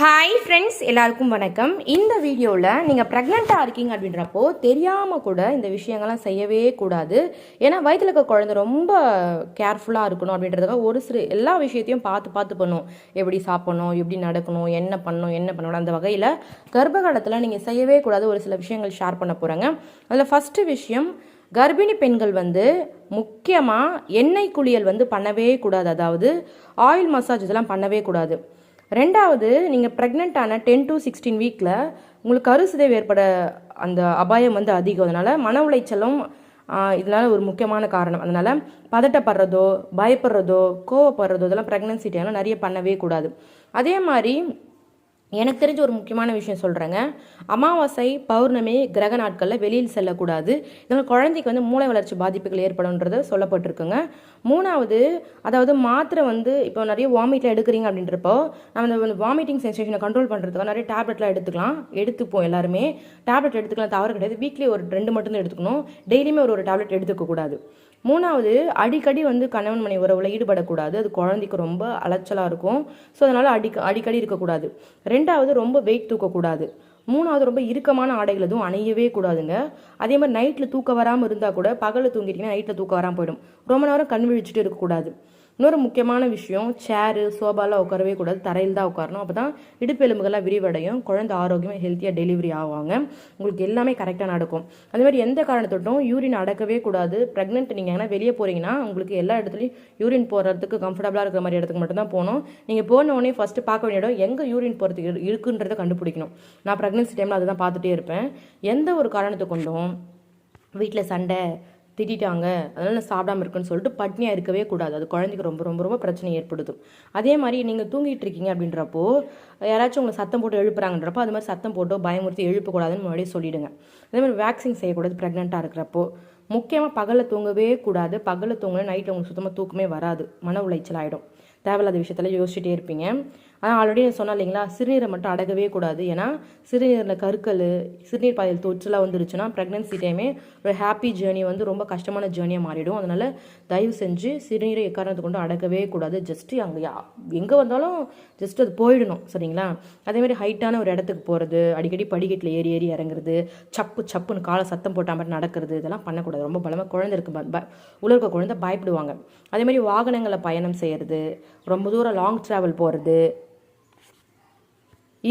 Hi friends எல்லாருக்கும் வணக்கம். இந்த வீடியோவில் நீங்கள் ப்ரெக்னெண்ட்டாக இருக்கீங்க அப்படின்றப்போ தெரியாமல் கூட இந்த விஷயங்கள்லாம் செய்யவே கூடாது. ஏன்னா வயிற்றில் இருக்க குழந்தை ரொம்ப கேர்ஃபுல்லாக இருக்கணும் அப்படின்றதுக்காக ஒரு சிறு எல்லா விஷயத்தையும் பார்த்து பார்த்து பண்ணும். எப்படி சாப்பிடணும் எப்படி நடக்கணும் என்ன பண்ணணும் என்ன பண்ணணும் அந்த வகையில் கர்ப்ப காலத்தில் நீங்கள் செய்யவே கூடாது. ஒரு சில விஷயங்கள் ஷேர் பண்ண போகிறாங்க அதில் ஃபஸ்ட்டு விஷயம் கர்ப்பிணி பெண்கள் வந்து முக்கியமாக எண்ணெய் குளியல் வந்து பண்ணவே கூடாது. அதாவது ஆயில் மசாஜ் இதெல்லாம் பண்ணவே கூடாது. ரெண்டாவது நீங்கள் ப்ரெக்னென்ட் ஆன டென் டு சிக்ஸ்டீன் வீக்கில் உங்களுக்கு கருசிதைவு ஏற்பட அந்த அபாயம் வந்து அதிகம். அதனால் மன உளைச்சலும் இதனால் ஒரு முக்கியமான காரணம். அதனால் பதட்டப்படுறதோ பயப்படுறதோ கோவப்படுறதோ இதெல்லாம் ப்ரெக்னன்சி டைமில் நிறைய பண்ணவே கூடாது. அதே மாதிரி எனக்கு தெரிஞ்ச ஒரு முக்கியமான விஷயம் சொல்கிறேங்க அமாவாசை பௌர்ணமி கிரக நாட்களில் வெளியில் செல்லக்கூடாது. இதனால் குழந்தைக்கு வந்து மூளை வளர்ச்சி பாதிப்புகள் ஏற்படும்ன்றது சொல்லப்பட்டிருக்குங்க. மூணாவது அதாவது மாத்திரை வந்து இப்போ நிறைய வாமிட்டில் எடுக்கிறீங்க அப்படின்றப்போ நம்ம அந்த வாமிட்டிங் சென்சேஷனை கண்ட்ரோல் பண்ணுறதுக்காக நிறைய டேப்லெட்லாம் எடுத்துக்கலாம். எடுத்துப்போம் எல்லாருமே. டேப்லெட் எடுத்துக்கலாம் தவறு கிடையாது. வீக்லி ஒரு ரெண்டு மட்டும்தான் எடுத்துக்கணும். டெய்லியுமே ஒரு ஒரு டேப்லெட் எடுத்துக்கக்கூடாது. மூணாவது அடிக்கடி வந்து கணவன் மனை உறவில் ஈடுபடக்கூடாது. அது குழந்தைக்கு ரொம்ப அலைச்சலாக இருக்கும். ஸோ அதனால் அடிக்க அடிக்கடி இருக்கக்கூடாது. ரெண்டாவது ரொம்ப வெயிட் தூக்கக்கூடாது. மூணாவது ரொம்ப இறுக்கமான ஆடைகள் எதுவும் அணையவே கூடாதுங்க. அதே மாதிரி நைட்டில் தூக்க வராமல் இருந்தால் கூட பகலில் தூங்கிட்டீங்கன்னா நைட்டில் தூக்க வராமல் போயிடும். ரொம்ப நேரம் கண் விழிச்சிட்டு இருக்கக்கூடாது. இன்னொரு முக்கியமான விஷயம் சேரு சோபாலாம் உட்காரவே கூடாது. தரையில் தான் உட்காரணும். அப்போ தான் இடுப்பு எலும்புகள்லாம் விரிவடையும். குழந்தை ஆரோக்கியமாக ஹெல்த்தியாக டெலிவரி ஆவாங்க. உங்களுக்கு எல்லாமே கரெக்டாக நடக்கும். அதே மாதிரி எந்த காரணத்தோட்டும் யூரின் அடக்கவே கூடாது. ப்ரெக்னென்ட் நீங்கள் எங்கன்னா வெளியே போகிறீங்கன்னா உங்களுக்கு எல்லா இடத்துலையும் யூரின் போகிறதுக்கு கம்ஃபர்டபுளாக இருக்கிற மாதிரி இடத்துக்கு மட்டும்தான் போகணும். நீங்கள் போன உடனே ஃபஸ்ட்டு பார்க்க வேண்டிய இடம் எங்கே யூரின் போகிறதுக்கு இருக்குன்றதை கண்டுபிடிக்கணும். நான் ப்ரெக்னென்சி டைமில் அதுதான் பார்த்துட்டே இருப்பேன். எந்த ஒரு காரணத்தை கொண்டும் வீட்டில் சண்டை திட்டாங்க அதனால் நான் சாப்பிடாம இருக்குன்னு சொல்லிட்டு பட்னியாக இருக்கவே கூடாது. அது குழந்தைக்கு ரொம்ப ரொம்ப ரொம்ப பிரச்சனை ஏற்படுத்தும். அதே மாதிரி நீங்கள் தூங்கிட்டு இருக்கீங்க அப்படின்றப்போ யாராச்சும் உங்களை சத்தம் போட்டு எழுப்புறாங்கன்றப்போ அது மாதிரி சத்தம் போட்டோ பயமுறுத்தி எழுப்பக்கூடாதுன்னு முன்னாடியே சொல்லிவிடுங்க அதே மாதிரி வேக்சின் செய்யக்கூடாது ப்ரெக்னெண்ட்டாக இருக்கிறப்போ. முக்கியமாக பகலில் தூங்கவே கூடாது. பகலில் தூங்கினா நைட்டில் உங்களுக்கு சுத்தமாக தூக்கமே வராது. மன உளைச்சல் ஆகிடும் தேவையில்லாத விஷயத்தில் யோசிச்சுட்டே இருப்பீங்க. ஆனால் ஆல்ரெடி நான் சொன்னேன் இல்லைங்களா? சிறுநீரை மட்டும் அடகவே கூடாது. ஏன்னா சிறுநீரில் கருக்கல் சிறுநீர் பாதையில் தொற்றுலாம் வந்துருச்சுன்னா ப்ரெக்னன்சி டைமே ஒரு ஹாப்பி ஜேர்னி வந்து ரொம்ப கஷ்டமான ஜேர்னியாக மாறிடும். அதனால் தயவு செஞ்சு சிறுநீரை எக்காரணத்தை கொண்டு அடக்கவே கூடாது. ஜஸ்ட்டு அங்கே எங்கே வந்தாலும் ஜஸ்ட் அது போயிடணும் சரிங்களா? அதேமாதிரி ஹைட்டான ஒரு இடத்துக்கு போகிறது அடிக்கடி படிக்கட்டில் ஏறி ஏறி இறங்குறது சப்பு சப்புன்னு காலை சத்தம் போட்டால் மாதிரி நடக்கிறது இதெல்லாம் பண்ணக்கூடாது. ரொம்ப பலமாக குழந்தை இருக்கு ப உலக குழந்தை பயப்படுவாங்க. அதேமாதிரி வாகனங்களை பயணம் செய்கிறது ரொம்ப தூரம் லாங் ட்ராவல் போகிறது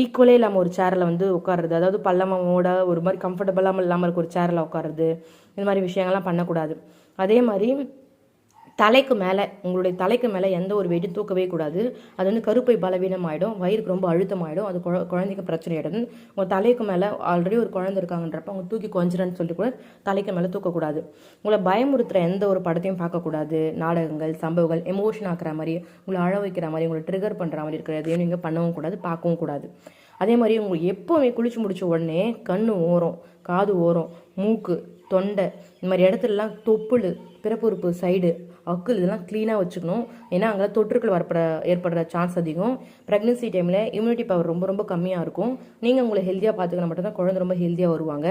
ஈக்குவலே இல்லாமல் ஒரு சேரில் வந்து உட்காருறது. அதாவது பள்ளமோட ஒரு மாதிரி கம்ஃபர்டபுளாக இல்லாமல் இருக்க ஒரு சேரில் உட்காருறது. இந்த மாதிரி விஷயங்கள்லாம் பண்ணக்கூடாது. அதே மாதிரி தலைக்கு மேலே உங்களுடைய தலைக்கு மேலே எந்த ஒரு வெடி தூக்கவே கூடாது. அது வந்து கருப்பை பலவீனம் ஆகிடும் வயிறுக்கு ரொம்ப அழுத்தமாயிடும் அது குழ குழந்தைக்கு பிரச்சனை ஆகிடும் உங்கள் தலைக்கு மேலே ஆல்ரெடி ஒரு குழந்தை இருக்காங்கன்றப்ப அவங்க தூக்கி கொஞ்சிறன்னு சொல்லிட்டு கூட தலைக்கு மேலே தூக்கக்கூடாது. உங்களை பயமுறுத்துகிற எந்த ஒரு படத்தையும் பார்க்கக்கூடாது. நாடகங்கள் சம்பவங்கள் எமோஷன் ஆக்குற மாதிரி உங்களை அழ வைக்கிற மாதிரி உங்களை ட்ரிகர் பண்ணுற மாதிரி இருக்கிற எதையும் நீங்கள் பண்ணவும் கூடாது பார்க்கவும் கூடாது. அதே மாதிரி உங்களுக்கு எப்போவுமே குளிச்சு முடிச்ச உடனே கண் ஓரம் காது ஓரம் மூக்கு தொண்டை இந்த மாதிரி இடத்துலலாம் தொப்புள் பிறப்புறுப்பு சைடு அக்குள் இதெல்லாம் க்ளீனாக வச்சுக்கணும். ஏன்னா அங்கே தொற்றுக்கள் வரப்பட ஏற்படுற சான்ஸ் அதிகம். ப்ரெக்னன்சி டைமில் இம்யூனிட்டி பவர் ரொம்ப ரொம்ப கம்மியாக இருக்கும். நீங்கள் உங்களை ஹெல்த்தியாக பார்த்துக்கணும் மட்டும்தான் குழந்தை ரொம்ப ஹெல்த்தியாக வருவாங்க.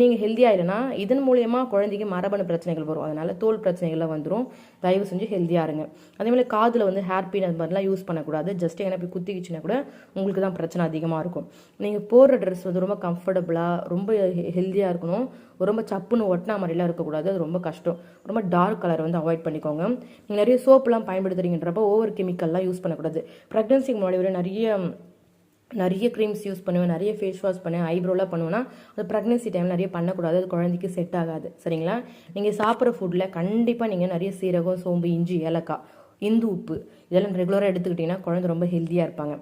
நீங்கள் ஹெல்த்தியாக இல்லைனா இதன் மூலயமா குழந்தைக்கு மரபணு பிரச்சனைகள் வரும். அதனால் தோல் பிரச்சனைகள்லாம் வந்துடும் தயவு செஞ்சு ஹெல்த்தியாக இருங்க. அதே மாதிரி காதில் வந்து ஹேர் பின் அது மாதிரிலாம் யூஸ் பண்ணக்கூடாது. ஜஸ்ட் என்ன போய் குத்திக்கிச்சுன்னா கூட உங்களுக்கு தான் பிரச்சனை அதிகமாக இருக்கும். நீங்கள் போடுற ட்ரெஸ் வந்து ரொம்ப கம்ஃபர்டபுளாக ரொம்ப ஹெல்த்தியாக இருக்கணும். ரொம்ப சப்புன்னு ஒட்டினா மாதிரிலாம் இருக்கக்கூடாது. அது ரொம்ப கஷ்டம். ரொம்ப டார்க் கலர் வந்து அவாய்ட் பண்ணிக்கோங்க. நீங்கள் நிறைய சோப்புலாம் பயன்படுத்துறீங்கன்றப்போ ஓவர் கெமிக்கல்லாம் யூஸ் பண்ணக்கூடாது. ப்ரெக்னன்சிக்கு முன்னாடி வரை நிறைய நிறைய க்ரீம்ஸ் யூஸ் பண்ணுவேன் நிறைய ஃபேஸ் வாஷ் பண்ணுவேன் ஐப்ரோலாம் பண்ணுவேன்னா அது ப்ரெக்னன்சி டைம் நிறைய பண்ணக்கூடாது. அது குழந்தைக்கு செட் ஆகாது. சரிங்களா? நீங்கள் சாப்பிட்ற ஃபுட்டில் கண்டிப்பாக நீங்கள் நிறைய சீரகம் சோம்பு இஞ்சி ஏலக்காய் இந்து உப்பு இதெல்லாம் ரெகுலராக எடுத்துக்கிட்டிங்கன்னா குழந்தை ரொம்ப ஹெல்த்தியாக இருப்பாங்க.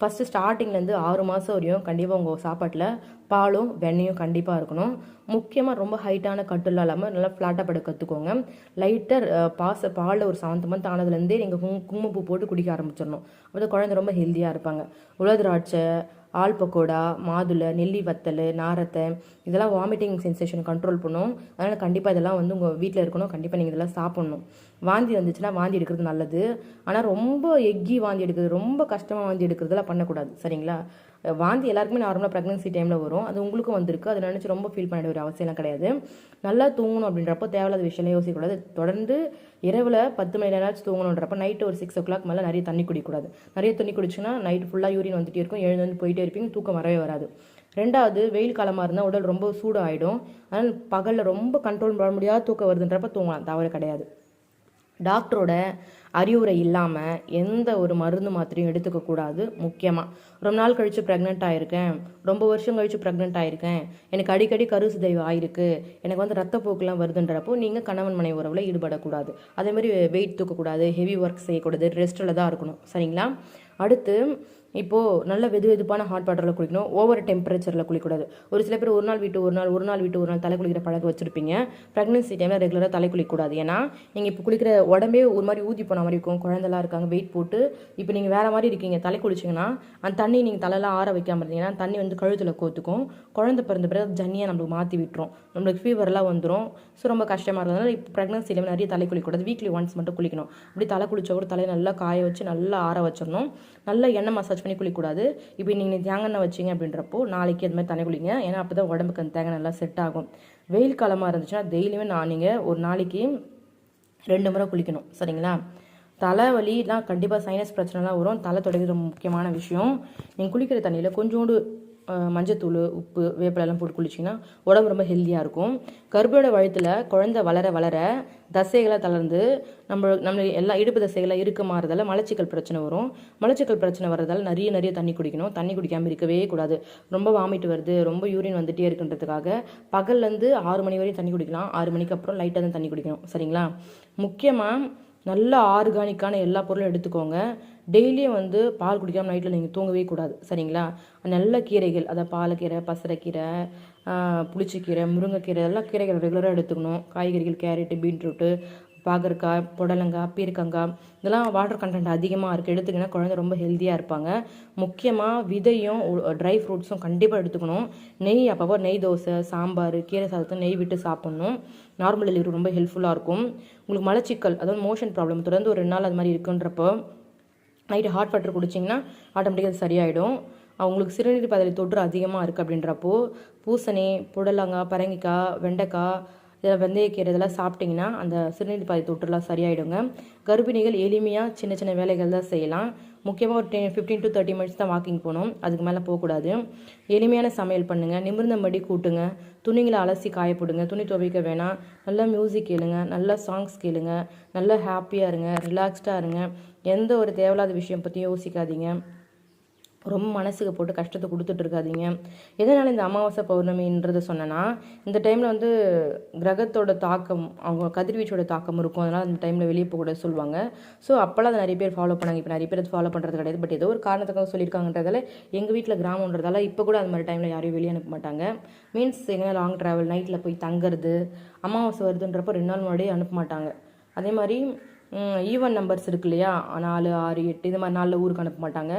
ஃபஸ்ட்டு ஸ்டார்டிங்லேருந்து ஆறு மாதம் வரையும் கண்டிப்பாக உங்கள் சாப்பாட்டில் பாலும் வெண்ணையும் கண்டிப்பாக இருக்கணும். முக்கியமாக ரொம்ப ஹைட்டான கட்டுலாம் இல்லாமல் நல்லா ஃப்ளாட்டாக பட கற்றுக்கோங்க லைட்டாக பாச பாலில் ஒரு செவன்த் மந்த் ஆனதுலேருந்தே நீங்கள் குங்குமப்பூ போட்டு குடிக்க ஆரம்பிச்சிடணும். அப்போ குழந்தை ரொம்ப ஹெல்த்தியாக இருப்பாங்க. உலதிராட்சை ஆல் பக்கோடா மாதுளை நெல்லி வத்தல் நாரத்தை இதெல்லாம் வாமிட்டிங் சென்சேஷன் கண்ட்ரோல் பண்ணும். அதனால் கண்டிப்பாக இதெல்லாம் வந்து உங்கள் வீட்டில் இருக்கணும். கண்டிப்பாக நீங்கள் இதெல்லாம் சாப்பிட்ணும். வாந்தி வந்துச்சுன்னா வாந்தி எடுக்கிறது நல்லது. ஆனால் ரொம்ப எக்கி வாந்தி எடுக்கிறது ரொம்ப கஷ்டமாக வாந்தி எடுக்கிறதுலாம் பண்ணக்கூடாது. சரிங்களா? வாந்தி எல்லாருக்குமே நார்மலாக ப்ரெக்னன்சி டைமில் வரும். அது உங்களுக்கும் வந்திருக்கு. அதை நினச்சி ரொம்ப ஃபீல் பண்ண ஒரு அவசியம்லாம் கிடையாது. நல்லா தூங்கணும் அப்படின்றப்போ தேவையில்லாத விஷயம்லாம் யோசிக்கக்கூடாது. தொடர்ந்து இரவில் பத்து மணி நேரம் தூங்கணுன்றப்ப நைட்டு ஒரு சிக்ஸ் ஓ கிளாக் மேலே நிறைய தண்ணி குடிக்கக்கூடாது. நிறைய தண்ணி குடிச்சுன்னா நைட் ஃபுல்லாக யூரின் வந்துட்டே இருக்கும். எழுந்து வந்து போயிட்டே இருப்பீங்க. தூக்கம் வரவே வராது. ரெண்டாவது வெயில் காலமாக இருந்தால் உடல் ரொம்ப சூடாகிடும் அதனால் பகலில் ரொம்ப கண்ட்ரோல் பண்ண முடியாத தூக்கம் வருதுன்றப்ப தூங்கலாம். தவறு கிடையாது. டாக்டரோட அறிவுரை இல்லாமல் எந்த ஒரு மருந்து மாத்திரையும் எடுத்துக்கக்கூடாது முக்கியமாக ரொம்ப நாள் கழித்து ப்ரெக்னென்ட் ஆகிருக்கேன் ரொம்ப வருஷம் கழித்து ப்ரெக்னென்ட் ஆகிருக்கேன் எனக்கு அடிக்கடி கரு சிதைவு ஆயிருக்கு. எனக்கு வந்து ரத்தப்போக்கெலாம் வருதுன்றப்போ நீங்கள் கணவன் மனை உறவில் ஈடுபடக்கூடாது. அதேமாதிரி வெயிட் தூக்கக்கூடாது ஹெவி ஒர்க் செய்யக்கூடாது ரெஸ்ட்டில் தான் இருக்கணும். சரிங்களா? அடுத்து இப்போது நல்ல வெது வெதுப்பான ஹாட் வாட்டரில் குளிக்கணும். ஓவர் டெம்பரேச்சரில் குளிக்கக்கூடாது. ஒரு சில பேர் ஒரு நாள் விட்டு ஒரு நாள் ஒரு நாள் விட்டு ஒரு நாள் தலை குளிக்கிற பழக்கம் வச்சுருப்பீங்க. ப்ரெக்னன்சி டைமில் ரெகுலராக தலை குளிக்கக்கூடாது. ஏன்னா நீங்கள் இப்போ குளிக்கிற உடம்பே ஒரு மாதிரி ஊதி போன மாதிரி இருக்கும். குழந்தெல்லாம் இருக்காங்க வெயிட் போட்டு. இப்போ நீங்கள் வேறு மாதிரி இருக்கீங்க தலை குளிச்சிங்கன்னா அந்த தண்ணி நீங்கள் தலையெல்லாம் ஆற வைக்காமல் இருந்தீங்கன்னா தண்ணி வந்து கழுத்தில் கோத்துக்கும். குழந்தை பிறந்த பிறகு ஜன்னியை நம்மளுக்கு மாற்றி விட்டுரும். நம்மளுக்கு ஃபீவர்லாம் வந்துடும் ஸோ ரொம்ப கஷ்டமாக இருந்ததுனால இப்போ ப்ரெக்னன்சி டைமில் நிறைய தலை குளிக்கக்கூடாது. வீக்லி ஒன்ஸ் மட்டும் குளிக்கணும். அப்படி தலை குளிச்ச கூட தலையை நல்லா காய வச்சு நல்லா ஆற வச்சிடணும். நல்லா எண்ணெய் மசாஜ் பண்ணி குளிக்கூடாது. இப்போ நீங்கள் தேங்காய் எண்ணெய் வச்சிங்க அப்படின்றப்போ நாளைக்கு அது மாதிரி தண்ணி குளிங்க. ஏன்னா அப்போ தான் உடம்புக்கு அந்த தேங்காய் நல்லா செட் ஆகும். வெயில் காலமாக இருந்துச்சுன்னா டெய்லியுமே நான் நீங்கள் ஒரு நாளைக்கு ரெண்டு முறை குளிக்கணும். சரிங்களா? தலைவலிலாம் கண்டிப்பாக சைனஸ் பிரச்சனைலாம் வரும். தலை தொடங்குற முக்கியமான விஷயம். நீங்கள் குளிக்கிற தண்ணியில் கொஞ்சோண்டு மஞ்சத்தூள் உப்பு வேப்பிலெல்லாம் போட்டு குளிச்சிங்கன்னா உடம்பு ரொம்ப ஹெல்த்தியாக இருக்கும். கருப்பையோட வழுத்தில் குழந்தை வளர வளர தசைகளாக தளர்ந்து நம்ம நம்ம எல்லா இடுப்பு தசைகளாக இருக்க மாறதால மலச்சிக்கல் பிரச்சனை வரும். மலச்சிக்கல் பிரச்சனை வர்றதால நிறைய நிறைய தண்ணி குடிக்கணும். தண்ணி குடிக்காமல் இருக்கவே கூடாது. ரொம்ப வாமிட் வருது ரொம்ப யூரின் வந்துட்டே இருக்குன்றதுக்காக பகல்லேருந்து ஆறு மணி வரையும் தண்ணி குடிக்கலாம். ஆறு மணிக்கு அப்புறம் லைட்டாக தான் தண்ணி குடிக்கணும். சரிங்களா? முக்கியமாக நல்ல ஆர்கானிக்கான எல்லா பொருளும் எடுத்துக்கோங்க. டெய்லியும் வந்து பால் குடிக்காமல் நைட்டில் நீங்கள் தூங்கவே கூடாது சரிங்களா? நல்ல கீரைகள் அதாவது பாலக்கீரை பசரைக்கீரை புளிச்சக்கீரை முருங்கைக்கீரை எல்லாம் கீரைகள் ரெகுலராக எடுத்துக்கணும். காய்கறிகள் கேரட்டு பீட்ரூட்டு பாகற்காய் புடலங்காய் பீர்க்கங்காய் இதெல்லாம் வாட்டர் கண்டென்ட் அதிகமாக இருக்குது எடுத்துக்கினா குழந்தை ரொம்ப ஹெல்த்தியாக இருப்பாங்க. முக்கியமாக விதையும் ட்ரை ஃப்ரூட்ஸும் கண்டிப்பாக எடுத்துக்கணும். நெய் அப்பப்போ நெய் தோசை சாம்பார் கீரை சாதத்தை நெய் விட்டு சாப்பிட்ணும். நார்மல் டெலிவரி ரொம்ப ஹெல்ப்ஃபுல்லாக இருக்கும். உங்களுக்கு மலச்சிக்கல் அதாவது மோஷன் ப்ராப்ளம் தொடர்ந்து ஒரு ரெண்டு நாள் அது மாதிரி இருக்குன்றப்போ நைட்டு ஹாட் வாட்டர் குடிச்சிங்கன்னா ஆட்டோமேட்டிக்காக அது சரியாயிடும். அவங்களுக்கு சிறுநீர் பாதையில் தொற்று அதிகமாக இருக்குது அப்படின்றப்போ பூசணி புடலங்காய் பரங்கிக்காய் வெண்டைக்காய் இதில் வெந்தயக்கீரை இதெல்லாம் சாப்பிட்டிங்கன்னா அந்த சிறுநீர் பாதை தொற்றுலாம் சரியாயிடுங்க. கர்ப்பிணிகள் எளிமையாக சின்ன சின்ன வேலைகள் தான் செய்யலாம். முக்கியமாக ஒரு ten fifteen to thirty minutes தான் வாக்கிங் போகணும். அதுக்கு மேலே போகக்கூடாது. எளிமையான சமையல் பண்ணுங்கள் நிமிர்ந்த மடி கூட்டுங்க. துணிகளை அலசி காயப்படுங்க. துணி துவைக்க வேணாம். நல்லா மியூசிக் கேளுங்க. நல்லா சாங்ஸ் கேளுங்க. நல்லா ஹாப்பியாக இருங்க. ரிலாக்ஸ்டாக இருங்க. எந்த ஒரு தேவையில்லாத விஷயம் பற்றியும் யோசிக்காதீங்க. ரொம்ப மனசுக்கு போட்டு கஷ்டத்தை கொடுத்துட்ருக்காதீங்க எதனால் இந்த அமாவாசை பௌர்ணமின்றது சொன்னேன்னா இந்த டைமில் வந்து கிரகத்தோட தாக்கம் அவங்க கதிர்வீச்சோட தாக்கம் இருக்கும். அதனால் அந்த டைமில் வெளியே போகக்கூடாது சொல்லுவாங்க. ஸோ அப்போல்லாம் அதை நிறைய பேர் ஃபாலோ பண்ணாங்க. இப்போ நிறைய பேர் ஃபாலோ பண்ணுறது கிடையாது. பட் ஏதோ ஒரு காரணத்துக்காக சொல்லியிருக்காங்கன்றதால எங்கள் வீட்டில் கிராமன்றதால இப்போ கூட அந்த மாதிரி டைமில் யாரையும் வெளியே அனுப்ப மாட்டாங்க. மீன்ஸ் எங்கே லாங் ட்ராவல் நைட்டில் போய் தங்குறது அமாவாசை வருதுன்றப்போ ரெண்டு நாள் முன்னாடியே அனுப்ப மாட்டாங்க. அதே மாதிரி ஈவன் நம்பர்ஸ் இருக்கு இல்லையா நாலு ஆறு எட்டு இந்த மாதிரி நாளில் ஊருக்கு அனுப்ப மாட்டாங்க.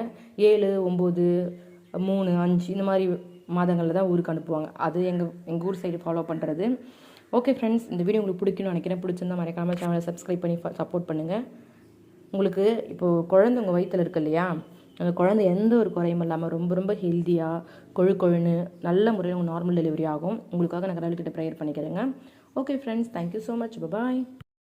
ஏழு ஒம்பது மூணு அஞ்சு இந்த மாதிரி மாதங்களில் தான் ஊருக்கு அனுப்புவாங்க. அது எங்கள் எங்கள் ஊர் சைடு ஃபாலோ பண்ணுறது ஓகே ஃப்ரெண்ட்ஸ் இந்த வீடியோ உங்களுக்கு பிடிக்கும்னு நினைக்கிறேன். பிடிச்சிருந்தா மறக்காமல் சேனலை சப்ஸ்கிரைப் பண்ணி சப்போர்ட் பண்ணுங்கள் உங்களுக்கு இப்போது குழந்தை உங்கள் வயிற்றில் இருக்கு இல்லையா? அந்த குழந்தை எந்த ஒரு குறையும் இல்லாமல் ரொம்ப ரொம்ப ஹெல்த்தியாக கொழு கொழுன்னு நல்ல முறையில் உங்கள் நார்மல் டெலிவரி ஆகும். உங்களுக்காக நான் கடவுள்கிட்ட ப்ரேயர் பண்ணிக்கிறேங்க. Okay friends thank you so much bye